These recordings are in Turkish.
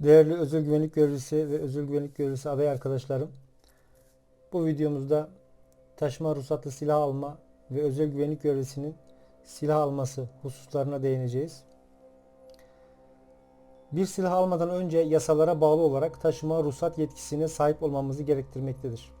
Değerli özel güvenlik görevlisi ve özel güvenlik görevlisi aday arkadaşlarım. Bu videomuzda taşıma ruhsatlı silah alma ve özel güvenlik görevlisinin silah alması hususlarına değineceğiz. Bir silah almadan önce yasalara bağlı olarak taşıma ruhsat yetkisine sahip olmamızı gerektirmektedir.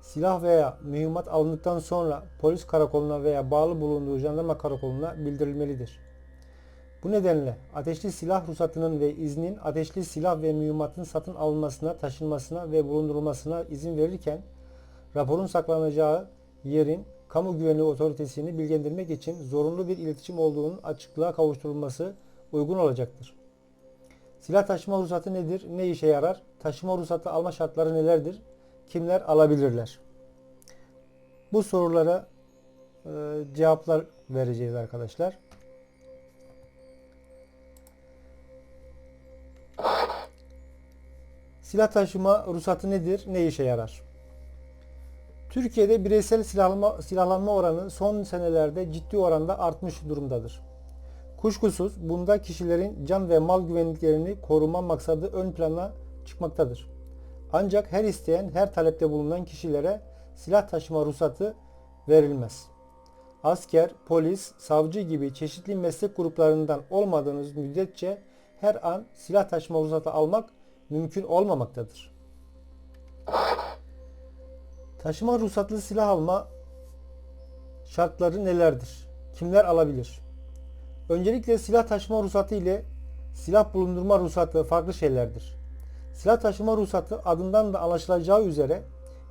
Silah veya mühimmat alındıktan sonra polis karakoluna veya bağlı bulunduğu jandarma karakoluna bildirilmelidir. Bu nedenle ateşli silah ruhsatının ve iznin ateşli silah ve mühimmatın satın alınmasına, taşınmasına ve bulundurulmasına izin verirken raporun saklanacağı yerin kamu güvenliği otoritesini bilgilendirmek için zorunlu bir iletişim olduğunun açıklığa kavuşturulması uygun olacaktır. Silah taşıma ruhsatı nedir? Ne işe yarar? Taşıma ruhsatı alma şartları nelerdir? Kimler alabilirler? Bu sorulara e, cevaplar vereceğiz arkadaşlar. Silah taşıma ruhsatı nedir? Ne işe yarar? Türkiye'de bireysel silahlanma, silahlanma oranı son senelerde ciddi oranda artmış durumdadır. Kuşkusuz bunda kişilerin can ve mal güvenliklerini koruma maksadı ön plana çıkmaktadır. Ancak her isteyen, her talepte bulunan kişilere silah taşıma ruhsatı verilmez. Asker, polis, savcı gibi çeşitli meslek gruplarından olmadığınız müddetçe her an silah taşıma ruhsatı almak mümkün olmamaktadır. Taşıma ruhsatlı silah alma şartları nelerdir? Kimler alabilir? Öncelikle silah taşıma ruhsatı ile silah bulundurma ruhsatı farklı şeylerdir. Silah taşıma ruhsatı adından da anlaşılacağı üzere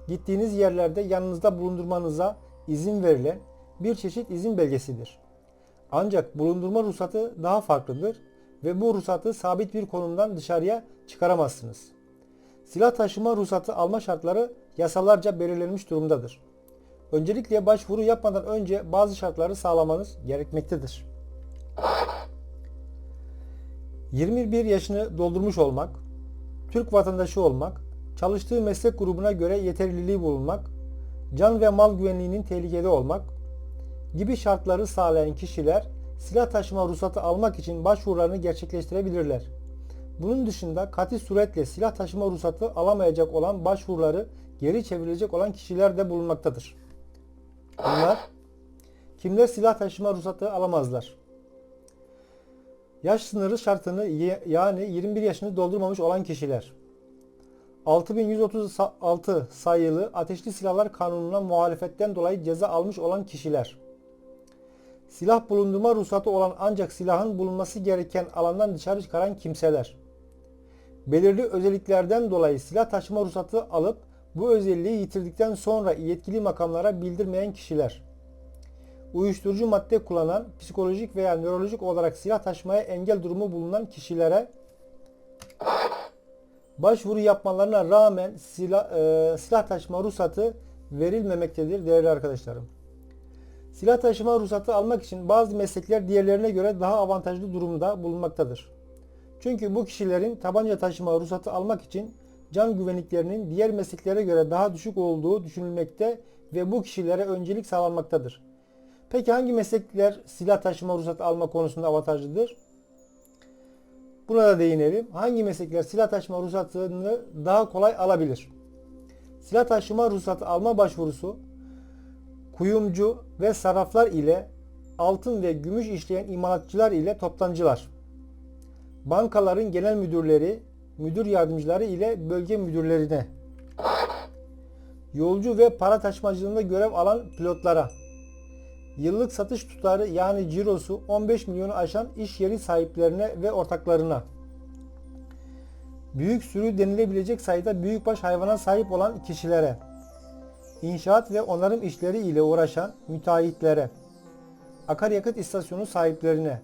gittiğiniz yerlerde yanınızda bulundurmanıza izin verilen bir çeşit izin belgesidir. Ancak bulundurma ruhsatı daha farklıdır ve bu ruhsatı sabit bir konumdan dışarıya çıkaramazsınız. Silah taşıma ruhsatı alma şartları yasalarca belirlenmiş durumdadır. Öncelikle başvuru yapmadan önce bazı şartları sağlamanız gerekmektedir. 21 yaşını doldurmuş olmak, Türk vatandaşı olmak, çalıştığı meslek grubuna göre yeterliliği bulunmak, can ve mal güvenliğinin tehlikede olmak gibi şartları sağlayan kişiler silah taşıma ruhsatı almak için başvurularını gerçekleştirebilirler. Bunun dışında katil suretle silah taşıma ruhsatı alamayacak olan başvuruları geri çevrilecek olan kişiler de bulunmaktadır. Bunlar kimler silah taşıma ruhsatı alamazlar? Yaş sınırı şartını yani 21 yaşını doldurmamış olan kişiler. 6136 sayılı Ateşli Silahlar Kanunu'na muhalefetten dolayı ceza almış olan kişiler. Silah bulundurma ruhsatı olan ancak silahın bulunması gereken alandan dışarı çıkaran kimseler. Belirli özelliklerden dolayı silah taşıma ruhsatı alıp bu özelliği yitirdikten sonra yetkili makamlara bildirmeyen kişiler. Uyuşturucu madde kullanan, psikolojik veya nörolojik olarak silah taşımaya engel durumu bulunan kişilere başvuru yapmalarına rağmen silah, e, silah taşıma ruhsatı verilmemektedir değerli arkadaşlarım. Silah taşıma ruhsatı almak için bazı meslekler diğerlerine göre daha avantajlı durumda bulunmaktadır. Çünkü bu kişilerin tabanca taşıma ruhsatı almak için can güvenliklerinin diğer mesleklere göre daha düşük olduğu düşünülmekte ve bu kişilere öncelik sağlanmaktadır. Peki hangi meslekler silah taşıma ruhsatı alma konusunda avantajlıdır? Buna da değinelim. Hangi meslekler silah taşıma ruhsatını daha kolay alabilir? Silah taşıma ruhsatı alma başvurusu kuyumcu ve sarraflar ile altın ve gümüş işleyen imalatçılar ile toptancılar, bankaların genel müdürleri, müdür yardımcıları ile bölge müdürlerine, yolcu ve para taşımacılığında görev alan pilotlara, yıllık satış tutarı yani cirosu 15 milyonu aşan iş yeri sahiplerine ve ortaklarına, büyük sürü denilebilecek sayıda büyükbaş hayvana sahip olan kişilere, inşaat ve onarım işleri ile uğraşan müteahhitlere, akaryakıt istasyonu sahiplerine,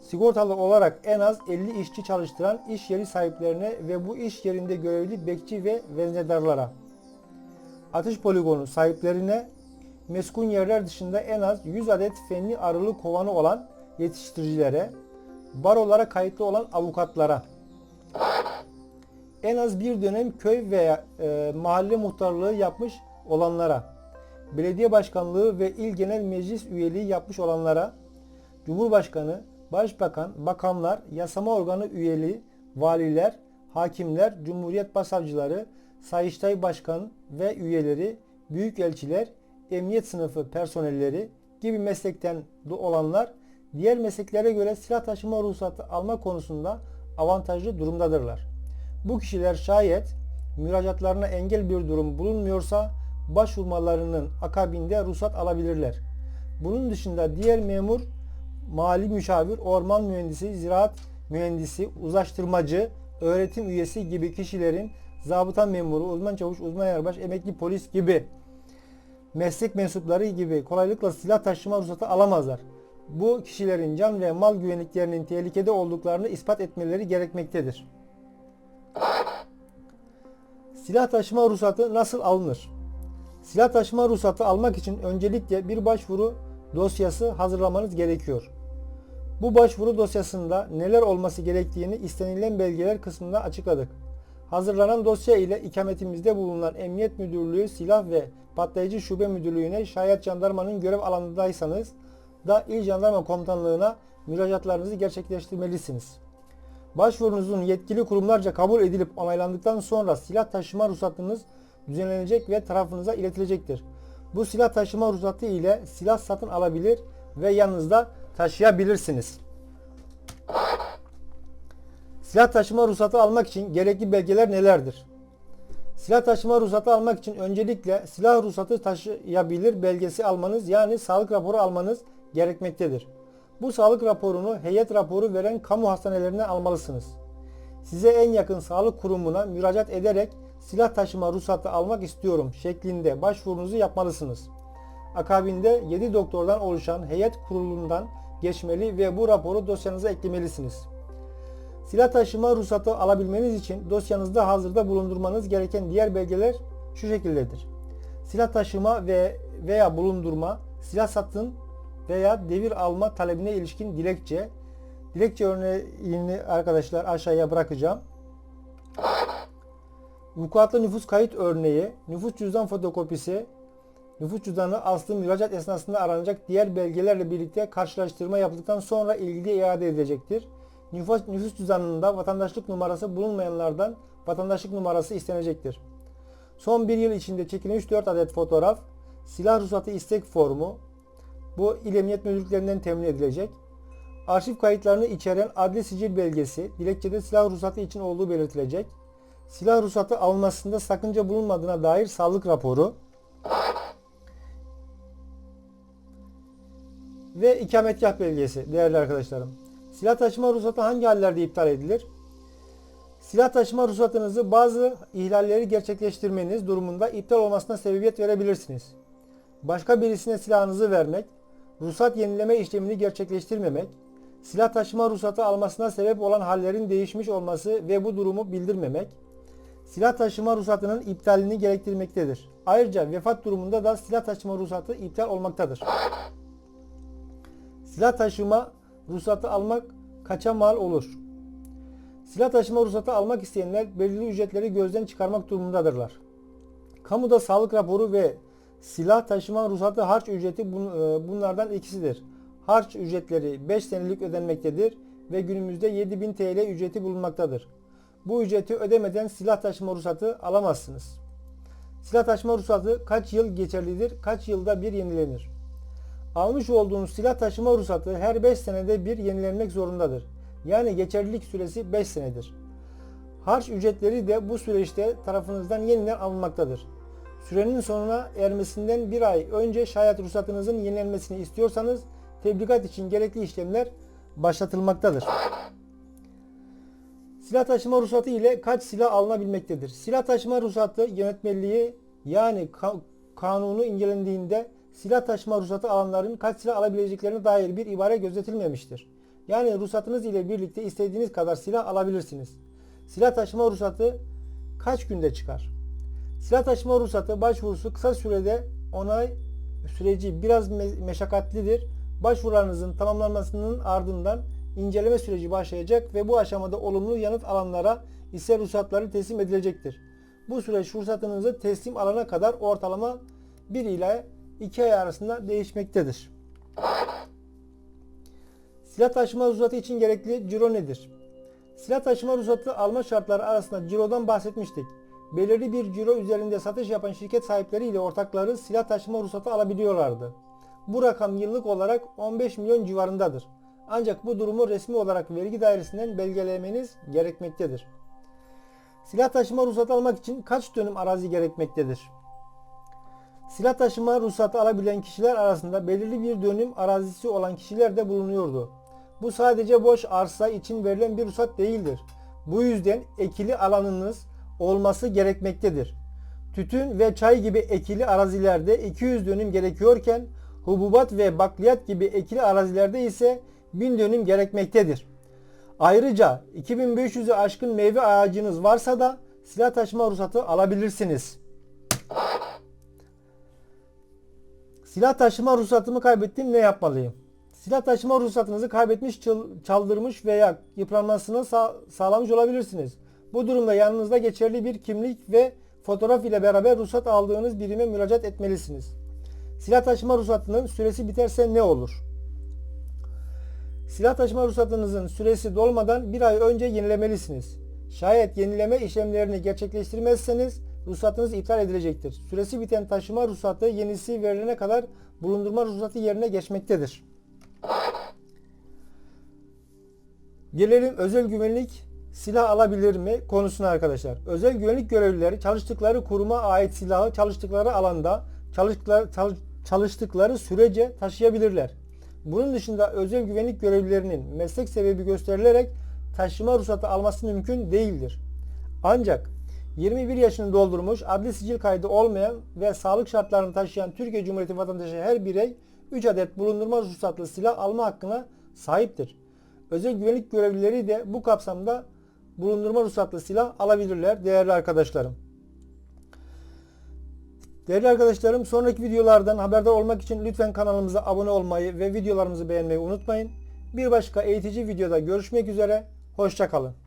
sigortalı olarak en az 50 işçi çalıştıran iş yeri sahiplerine ve bu iş yerinde görevli bekçi ve veznedarlara, atış poligonu sahiplerine, meskun yerler dışında en az 100 adet fenli arılı kovanı olan yetiştiricilere, barolara kayıtlı olan avukatlara, en az bir dönem köy veya e, mahalle muhtarlığı yapmış olanlara, belediye başkanlığı ve il genel meclis üyeliği yapmış olanlara, Cumhurbaşkanı, Başbakan, bakanlar, yasama organı üyeliği, valiler, hakimler, Cumhuriyet Başsavcıları, Sayıştay Başkan ve üyeleri, büyükelçiler, emniyet sınıfı personelleri gibi meslekten olanlar diğer mesleklere göre silah taşıma ruhsatı alma konusunda avantajlı durumdadırlar. Bu kişiler şayet müracaatlarına engel bir durum bulunmuyorsa başvurmalarının akabinde ruhsat alabilirler. Bunun dışında diğer memur, mali müşavir, orman mühendisi, ziraat mühendisi, uzlaştırmacı, öğretim üyesi gibi kişilerin zabıta memuru, uzman çavuş, uzman yarbaş, emekli polis gibi meslek mensupları gibi kolaylıkla silah taşıma ruhsatı alamazlar. Bu kişilerin can ve mal güvenliklerinin tehlikede olduklarını ispat etmeleri gerekmektedir. Silah taşıma ruhsatı nasıl alınır? Silah taşıma ruhsatı almak için öncelikle bir başvuru dosyası hazırlamanız gerekiyor. Bu başvuru dosyasında neler olması gerektiğini istenilen belgeler kısmında açıkladık. Hazırlanan dosya ile ikametimizde bulunan Emniyet Müdürlüğü Silah ve Patlayıcı Şube Müdürlüğü'ne şayet jandarmanın görev alanındaysanız da İl Jandarma Komutanlığı'na müracaatlarınızı gerçekleştirmelisiniz. Başvurunuzun yetkili kurumlarca kabul edilip onaylandıktan sonra silah taşıma ruhsatınız düzenlenecek ve tarafınıza iletilecektir. Bu silah taşıma ruhsatı ile silah satın alabilir ve yanınızda taşıyabilirsiniz. Silah taşıma ruhsatı almak için gerekli belgeler nelerdir? Silah taşıma ruhsatı almak için öncelikle silah ruhsatı taşıyabilir belgesi almanız yani sağlık raporu almanız gerekmektedir. Bu sağlık raporunu heyet raporu veren kamu hastanelerinden almalısınız. Size en yakın sağlık kurumuna müracaat ederek silah taşıma ruhsatı almak istiyorum şeklinde başvurunuzu yapmalısınız. Akabinde 7 doktordan oluşan heyet kurulundan geçmeli ve bu raporu dosyanıza eklemelisiniz. Silah taşıma ruhsatı alabilmeniz için dosyanızda hazırda bulundurmanız gereken diğer belgeler şu şekildedir. Silah taşıma ve veya bulundurma, silah satın veya devir alma talebine ilişkin dilekçe. Dilekçe örneğini arkadaşlar aşağıya bırakacağım. Vukuatlı nüfus kayıt örneği, nüfus cüzdan fotokopisi, nüfus cüzdanı aslı müracaat esnasında aranacak diğer belgelerle birlikte karşılaştırma yapıldıktan sonra ilgili iade edilecektir. Nüfus, nüfus cüzdanında vatandaşlık numarası bulunmayanlardan vatandaşlık numarası istenecektir. Son bir yıl içinde çekilmiş 4 adet fotoğraf, silah ruhsatı istek formu, bu İl Emniyet Müdürlüklerinden temin edilecek. Arşiv kayıtlarını içeren adli sicil belgesi, dilekçede silah ruhsatı için olduğu belirtilecek. Silah ruhsatı alınmasında sakınca bulunmadığına dair sağlık raporu ve ikametgah belgesi değerli arkadaşlarım. Silah taşıma ruhsatı hangi hallerde iptal edilir? Silah taşıma ruhsatınızı bazı ihlalleri gerçekleştirmeniz durumunda iptal olmasına sebebiyet verebilirsiniz. Başka birisine silahınızı vermek, ruhsat yenileme işlemini gerçekleştirmemek, silah taşıma ruhsatı almasına sebep olan hallerin değişmiş olması ve bu durumu bildirmemek, silah taşıma ruhsatının iptalini gerektirmektedir. Ayrıca vefat durumunda da silah taşıma ruhsatı iptal olmaktadır. Silah taşıma ruhsatı almak kaça mal olur? Silah taşıma ruhsatı almak isteyenler belirli ücretleri gözden çıkarmak durumundadırlar. Kamuda sağlık raporu ve silah taşıma ruhsatı harç ücreti e, bunlardan ikisidir. Harç ücretleri 5 senelik ödenmektedir ve günümüzde 7000 TL ücreti bulunmaktadır. Bu ücreti ödemeden silah taşıma ruhsatı alamazsınız. Silah taşıma ruhsatı kaç yıl geçerlidir? Kaç yılda bir yenilenir? Almış olduğunuz silah taşıma ruhsatı her 5 senede bir yenilenmek zorundadır. Yani geçerlilik süresi 5 senedir. Harç ücretleri de bu süreçte tarafınızdan yeniden alınmaktadır. Sürenin sonuna ermesinden bir ay önce şayet ruhsatınızın yenilenmesini istiyorsanız tebligat için gerekli işlemler başlatılmaktadır. Silah taşıma ruhsatı ile kaç silah alınabilmektedir? Silah taşıma ruhsatı yönetmeliği yani ka- kanunu incelendiğinde silah taşıma ruhsatı alanların kaç silah alabileceklerine dair bir ibare gözetilmemiştir. Yani ruhsatınız ile birlikte istediğiniz kadar silah alabilirsiniz. Silah taşıma ruhsatı kaç günde çıkar? Silah taşıma ruhsatı başvurusu kısa sürede onay süreci biraz meşakkatlidir. Başvurularınızın tamamlanmasının ardından inceleme süreci başlayacak ve bu aşamada olumlu yanıt alanlara ise ruhsatları teslim edilecektir. Bu süreç ruhsatınızı teslim alana kadar ortalama 1 ile 2 ay arasında değişmektedir. Silah taşıma ruhsatı için gerekli ciro nedir? Silah taşıma ruhsatı alma şartları arasında cirodan bahsetmiştik. Belirli bir ciro üzerinde satış yapan şirket sahipleri ile ortakları silah taşıma ruhsatı alabiliyorlardı. Bu rakam yıllık olarak 15 milyon civarındadır. Ancak bu durumu resmi olarak vergi dairesinden belgelemeniz gerekmektedir. Silah taşıma ruhsatı almak için kaç dönüm arazi gerekmektedir? Silah taşıma ruhsatı alabilen kişiler arasında belirli bir dönüm arazisi olan kişiler de bulunuyordu. Bu sadece boş arsa için verilen bir ruhsat değildir. Bu yüzden ekili alanınız olması gerekmektedir. Tütün ve çay gibi ekili arazilerde 200 dönüm gerekiyorken hububat ve bakliyat gibi ekili arazilerde ise 1000 dönüm gerekmektedir. Ayrıca 2500'ü aşkın meyve ağacınız varsa da silah taşıma ruhsatı alabilirsiniz. Silah taşıma ruhsatımı kaybettim ne yapmalıyım? Silah taşıma ruhsatınızı kaybetmiş, çal- çaldırmış veya yıpranmasını sağ- sağlamış olabilirsiniz. Bu durumda yanınızda geçerli bir kimlik ve fotoğraf ile beraber ruhsat aldığınız birime müracaat etmelisiniz. Silah taşıma ruhsatının süresi biterse ne olur? Silah taşıma ruhsatınızın süresi dolmadan bir ay önce yenilemelisiniz. Şayet yenileme işlemlerini gerçekleştirmezseniz ruhsatınız iptal edilecektir. Süresi biten taşıma ruhsatı yenisi verilene kadar bulundurma ruhsatı yerine geçmektedir. Gelelim özel güvenlik silah alabilir mi konusuna arkadaşlar. Özel güvenlik görevlileri çalıştıkları kuruma ait silahı çalıştıkları alanda çalıştıkları, çalış- çalıştıkları sürece taşıyabilirler. Bunun dışında özel güvenlik görevlilerinin meslek sebebi gösterilerek taşıma ruhsatı alması mümkün değildir. Ancak 21 yaşını doldurmuş, adli sicil kaydı olmayan ve sağlık şartlarını taşıyan Türkiye Cumhuriyeti vatandaşı her birey 3 adet bulundurma ruhsatlı silah alma hakkına sahiptir. Özel güvenlik görevlileri de bu kapsamda bulundurma ruhsatlı silah alabilirler değerli arkadaşlarım. Değerli arkadaşlarım sonraki videolardan haberdar olmak için lütfen kanalımıza abone olmayı ve videolarımızı beğenmeyi unutmayın. Bir başka eğitici videoda görüşmek üzere. Hoşçakalın.